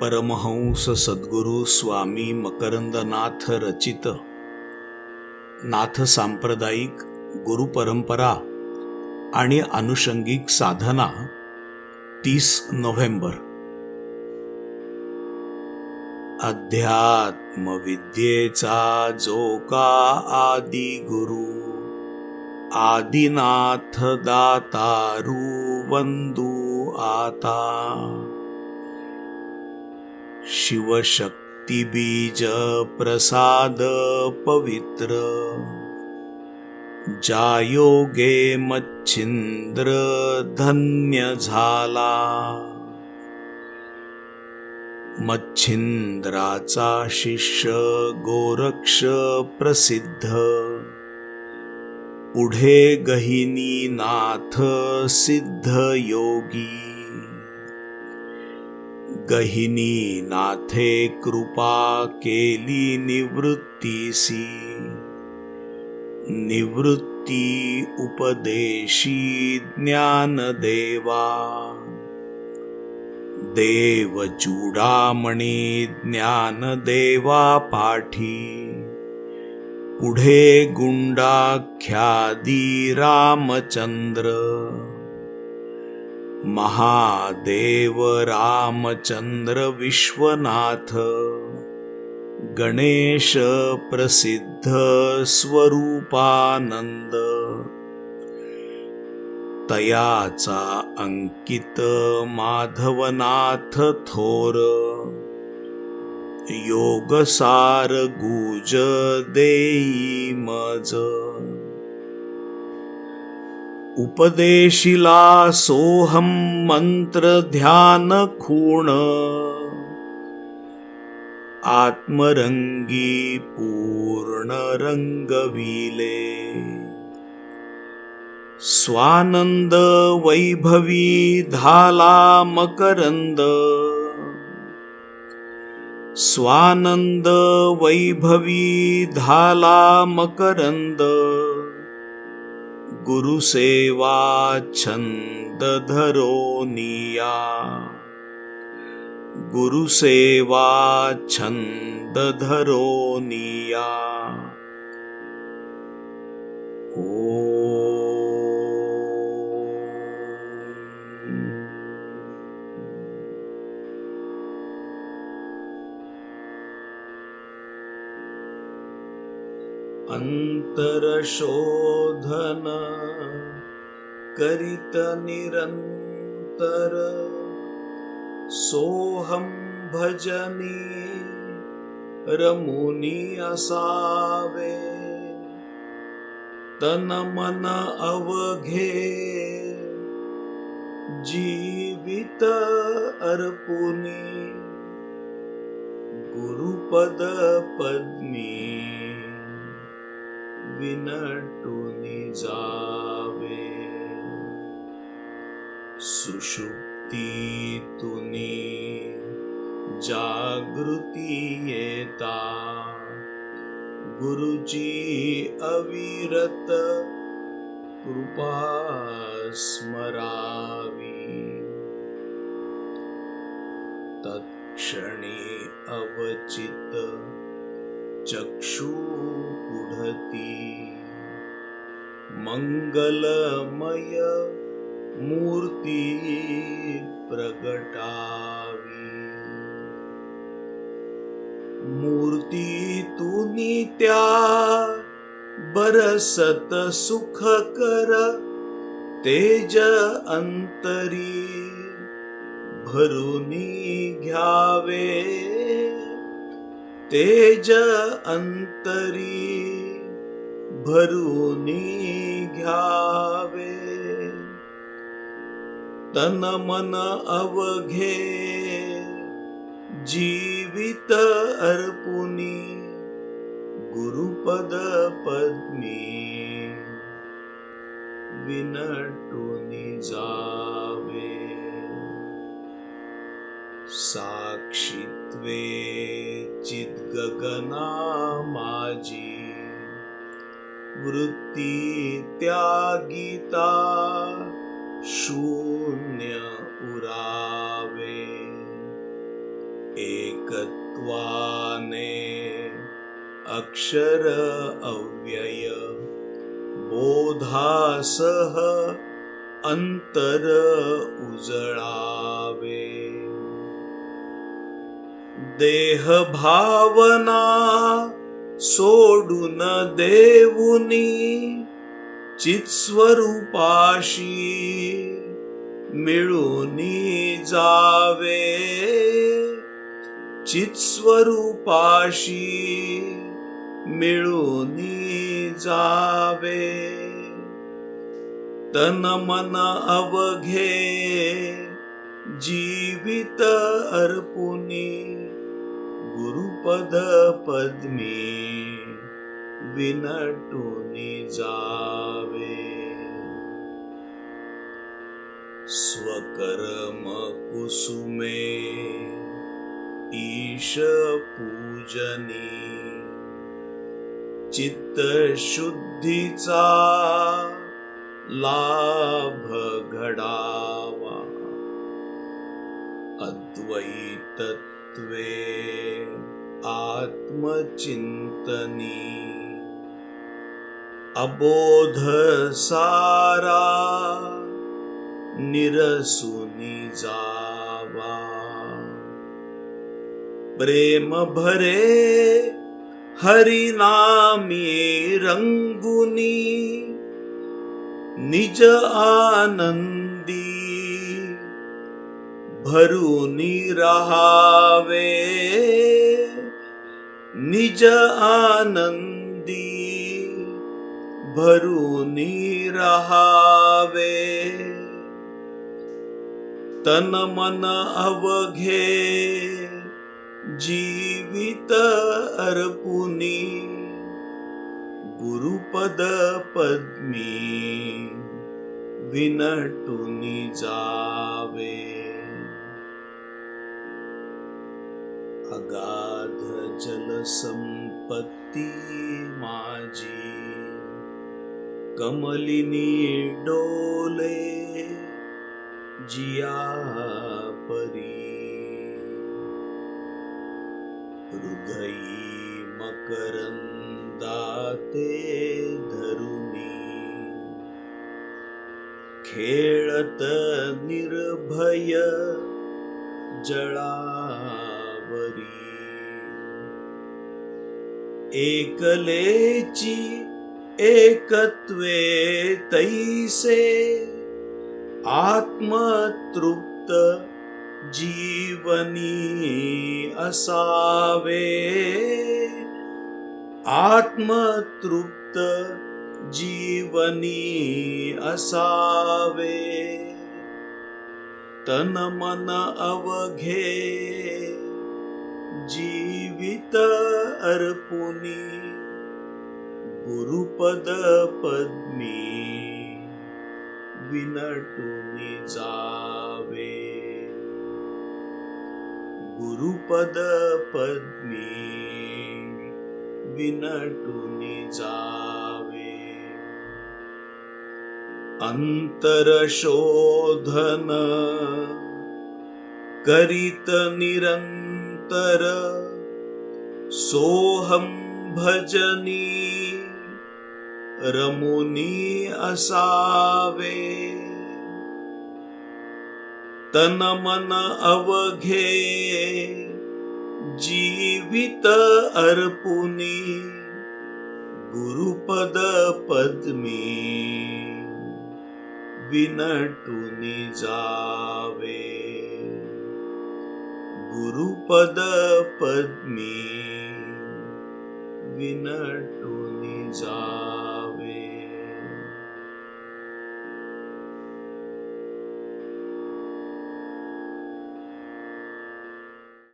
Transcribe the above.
परमहंस सद्गुरू स्वामी मकरंदनाथ रचित. नाथ सांप्रदायिक गुरुपरंपरा आणि अनुषंगिक साधना तीस नोव्हेंबर. अध्यात्म विद्येचा जो का आदि गुरु आदिनाथ दातारू वंदू आता. शिवशक्ती बीज प्रसाद पवित्र। ज्या योगे मच्छिंद्र धन्य झाला। मच्छिंद्राचा शिष्य गोरक्ष प्रसिद्ध। पुढे गहिनी नाथ सिद्ध योगी। गहिनी नाथे कृपा केली निवृत्तीसी. निवृत्ती उपदेशी ज्ञान देवा देव चूडामणी ज्ञान देवा पाठी. पुढे गुंडाख्यादी रामचंद्र. महादेव रामचंद्र विश्वनाथ गणेश प्रसिद्ध स्वरूपानंद तयाचा अंकित माधवनाथ थोर योगसार गुज देई मज उपदेशिला सोहम मंत्र ध्यान खूण आत्मरंगी पूर्ण रंगविले स्वानंद वैभवी धाला मकरंद स्वानंद वैभवी धाला मकरंद गुरुसेवा चन् दरोनिया गुरुसेवा च्छन् द न्तरशोधन करितनिरन्तर सोऽहं भजनी रमुनि असावे तनमन अवघे जीवित अर्पुनि गुरुपदपद्मि। विनटुनी जावे। सुषुप्तीतुनी जागृती येता। गुरुजी अविरत कृपा स्मरावी। तत्क्षणी अवचित चक्षु पुढती मंगलमय मूर्ती प्रगटावी। मूर्ती तुनी त्या बरसत सुख कर तेज अंतरी भरुनी घ्यावे। तेज अंतरी भरुनी घ्यावे. तन मन अवघे जीवित अर्पुनी गुरुपद पद्मी विनटुनी जावे. साक्षी साक्षित्वे चिद्गगना माझी. वृत्ती त्यागिता शून्य उरावे. एकत्वाने अक्षर अव्यय बोधासह अंतर उजळावे. देह भावना सोडून देऊनी चित्स्वरूपाशी मिळून जावे. चित्स्वरूपाशी मिळून जावे. तन मन अवघे जीवित अर्पुनी गुरुपद पद्मे विनटुनी जावे। स्वकर्म कुसुमे ईश पूजनी। चित्त शुद्धीचा लाभ घडावा। अद्वैत आत्मचिंतनी अबोध सारा निरसुनी जावा। प्रेम भरे हरिनामे रंगुनी निज आनन्द भरूनी रहावे। निज आनंदी भरूनी रहावे। तन मन अवघे जीवित अर्पुनी। गुरुपद पद्मी विनटुनी जावे। अगाध जलसंपत्ती माझी कमलिनी डोले जिया परी. हृदयी मकरंदाते धरुनी खेळत निर्भय जळा वरी एकलेची एकत्वे तैसे आत्मतृप्त जीवनी असावे. आत्मतृप्त जीवनी असावे. तन मन अवघे जीवित अर्पुनी गुरुपद पद्मी विनटुनी जावे अंतरशोधन करीत तर सोहम भजनी रमुनी असावे। तन मन अवघे जीवित अर्पुनी गुरुपद पद्मी विनटुनी जावे। गुरुपद पद्मी विनटुनी जावे